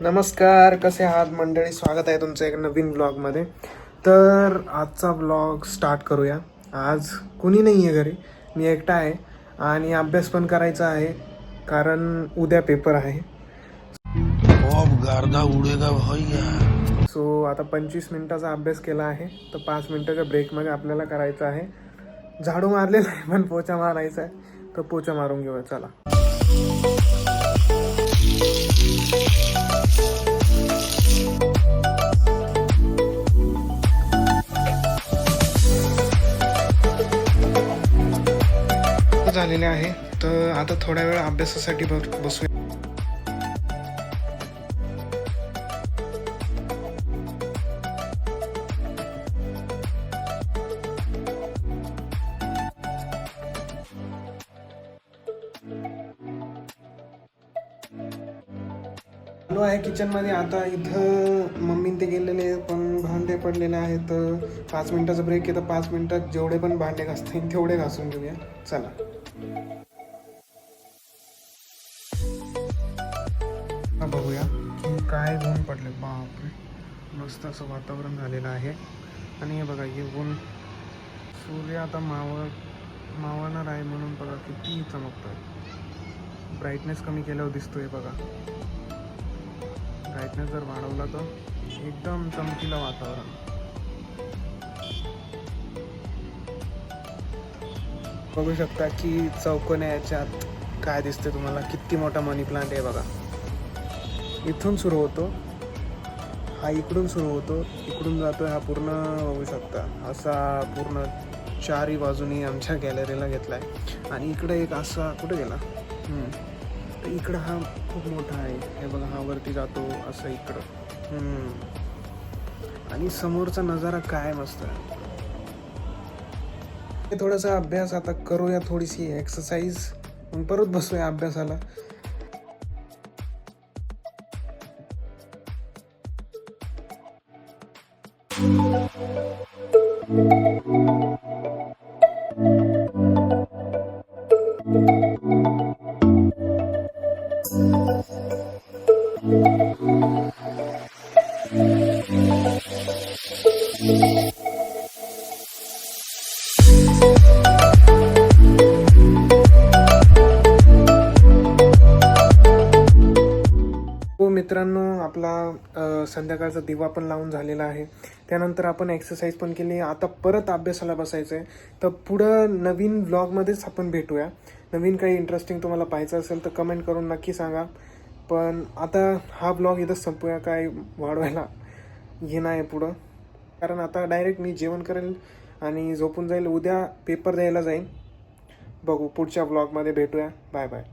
नमस्कार कसे आहात मंडळी? स्वागत आहे तुमचं एक नवीन ब्लॉगमध्ये तर आजचा ब्लॉग स्टार्ट करूया. आज कुणी नाही आहे घरी मी एकटा आहे आणि अभ्यास पण करायचा आहे कारण उद्या पेपर आहे. उडेगा सो आता पंचवीस मिनिटाचा अभ्यास केला आहे तर पाच मिनिटाच्या ब्रेकमध्ये आपल्याला करायचं आहे. झाडू मारलेला आहे पण पोचा मारायचा आहे. तर पोचा मारून घेऊया चला. झालेले आहे. तर आता थोड्या वेळ अभ्यासासाठी ब- बसूया. आहे किचनमध्ये. आता इथं मम्मी ते गेलेले पण भांडे पडलेले आहेत. पाच मिनिटाचा ब्रेक आहे. तर पाच मिनिटात जेवढे पण भांडे घासतील तेवढे घासून घेऊया. चला. बघूया. की काय ऊन पडले बापरे. मस्त असं वातावरण झालेलं आहे. आणि हे बघा हे ऊन सूर्य आता मावळ मावळणार आहे म्हणून बघा किती चमकतोय. ब्राईटनेस कमी केल्यावर दिसतोय बघा. ब्राईटनेस जर वाढवला तर एकदम चमकीला वातावरण. बघू शकता की चौकोन्या याच्यात काय दिसते तुम्हाला? किती मोठा मनी प्लांट आहे बघा. इथून सुरू होतो. हा इकडून सुरू होतो. इकडून जातो हा पूर्ण बघू शकता. असा पूर्ण चारही बाजूनी आमच्या गॅलरीला घेतला आहे आणि इकडे एक असा कुठे गेला? तर इकडं हा खूप मोठा आहे. हे बघा हा वरती जातो असं इकडं. आणि समोरचा नजारा काय मस्त आहे. थोडासा अभ्यास आता करूया थोडीशी एक्सरसाइज मग परत बसूया अभ्यासाला. हो मित्रांनो आपला संध्याकाळचा दिवा पण लावून झालेला आहे. त्यानंतर आपण एक्सरसाइज पण केली. आता परत अभ्यासाला बसायचं आहे तर पुढं नवीन ब्लॉगमध्येच आपण भेटूया. नवीन काही इंटरेस्टिंग तुम्हाला पाहायचं असेल तर कमेंट करून नक्की सांगा. पण आता हा ब्लॉग इथंच संपूया. काय वाढवायला घेणं आहे पुढं. कारण आता डायरेक्ट मी जेवण करेल आणि झोपून जाईल. उद्या पेपर द्यायला जाईन. बघू पुढच्या ब्लॉगमध्ये भेटूया. Bye bye